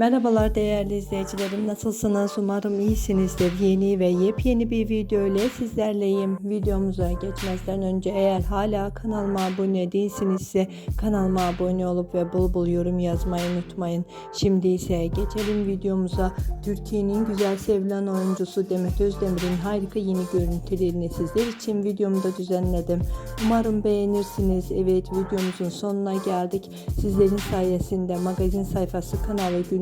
Merhabalar değerli izleyicilerim. Nasılsınız? Umarım iyisinizdir. Yeni ve yepyeni bir video ile sizlerleyim. Videomuza geçmezden önce eğer hala kanalıma abone değilsinizse kanalıma abone olup ve bol bol yorum yazmayı unutmayın. Şimdi ise geçelim videomuza. Türkiye'nin güzel sevilen oyuncusu Demet Özdemir'in harika yeni görüntülerini sizler için videomda düzenledim. Umarım beğenirsiniz. Evet videomuzun sonuna geldik. Sizlerin sayesinde magazin sayfası kanalı